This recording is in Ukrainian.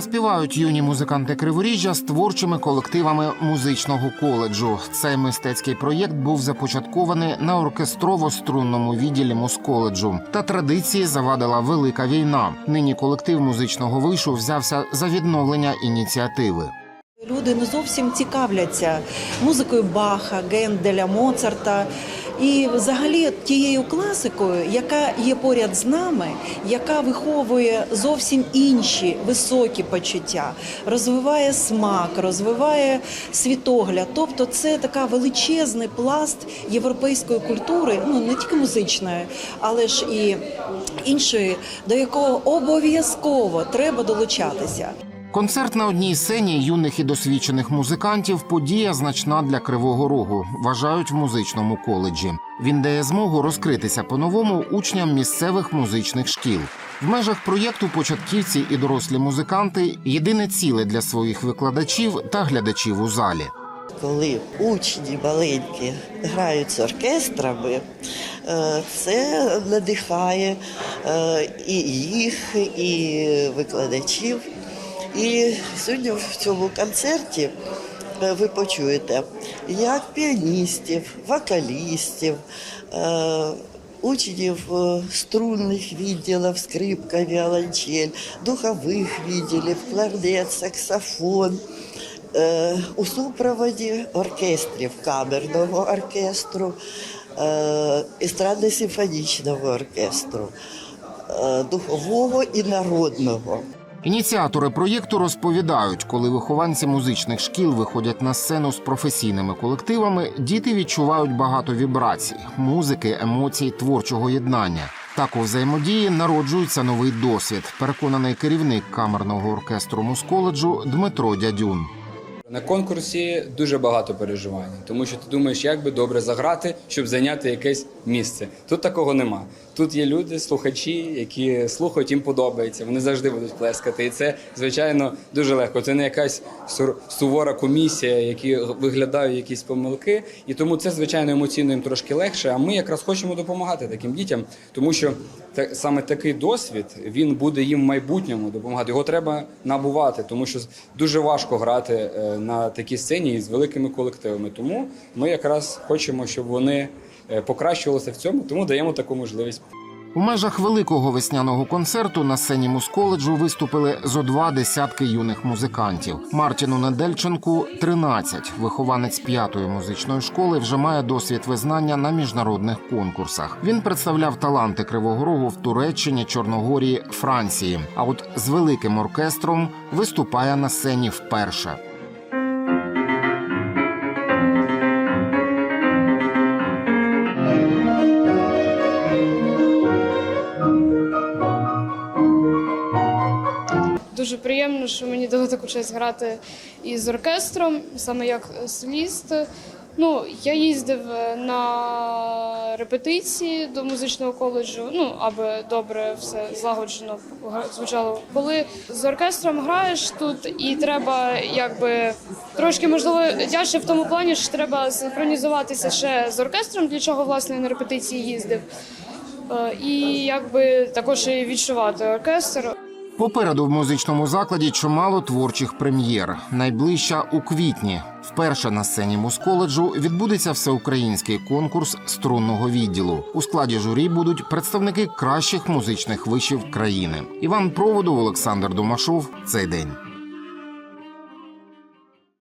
Співають юні музиканти Криворіжжя з творчими колективами музичного коледжу. Цей мистецький проєкт був започаткований на оркестрово-струнному відділі музколеджу. Та традиції завадила велика війна. Нині колектив музичного вишу взявся за відновлення ініціативи. Люди не зовсім цікавляться музикою Баха, Генделя, Моцарта і взагалі тією класикою, яка є поряд з нами, яка виховує зовсім інші високі почуття, розвиває смак, розвиває світогляд. Тобто, це така величезний пласт європейської культури, ну не тільки музичної, але ж і іншої, до якого обов'язково треба долучатися. Концерт на одній сцені юних і досвідчених музикантів подія значна для Кривого Рогу, вважають в музичному коледжі. Він дає змогу розкритися по-новому учням місцевих музичних шкіл. В межах проєкту початківці і дорослі музиканти єдине ціле для своїх викладачів та глядачів у залі. коли учні маленькі грають з оркестрами, е, це надихає е, і їх, і викладачів. І сьогодні в цьому концерті е, ви почуєте як піаністів, вокалістів, е, учнів е, струнних відділів, скрипка, віолончель, духових відділів, кларнет, саксофон. У супроводі оркестрів камерного оркестру, естрадно-симфонічного оркестру, духового і народного. Ініціатори проєкту розповідають, коли вихованці музичних шкіл виходять на сцену з професійними колективами, діти відчувають багато вібрацій, музики, емоцій, творчого єднання. Так у взаємодії народжується новий досвід. Переконаний керівник камерного оркестру мусколеджу Дмитро Дядюн. На конкурсі дуже багато переживань, тому що ти думаєш, як би добре заграти, щоб зайняти якесь місце. Тут такого нема. Тут є люди, слухачі, які слухають, їм подобається. Вони завжди будуть плескати. І це, звичайно, дуже легко. Це не якась сувора комісія, які виглядають якісь помилки. І тому це, звичайно, емоційно їм трошки легше. А ми якраз хочемо допомагати таким дітям, тому що та- саме такий досвід він буде їм в майбутньому допомагати. Його треба набувати, тому що дуже важко грати е, на такій сцені з великими колективами. Тому ми якраз хочемо, щоб вони е, покращувалися в цьому, тому даємо таку можливість. У межах великого весняного концерту на сцені музколеджу виступили зо два десятки юних музикантів. Мартіну Недельченку 13. Вихованець п'ятої музичної школи вже має досвід визнання на міжнародних конкурсах. Він представляв таланти Кривого Рогу в Туреччині, Чорногорії, Франції. А от з великим оркестром виступає на сцені вперше. Дуже приємно, що мені дали таку честь грати із оркестром, саме як соліст. Ну, я їздив на репетиції до музичного коледжу, ну аби добре все злагоджено звучало. Коли з оркестром граєш тут, і треба якби трошки можливо тяжче в тому плані, що треба синхронізуватися ще з оркестром, для чого власне на репетиції їздив. Е, І якби також і відчувати оркестр. Попереду в музичному закладі чимало творчих прем'єр. Найближча у квітні. Вперше на сцені музколеджу відбудеться всеукраїнський конкурс струнного відділу. У складі журі будуть представники кращих музичних вишів країни. Іван Проводов, Олександр Домашов. Цей день.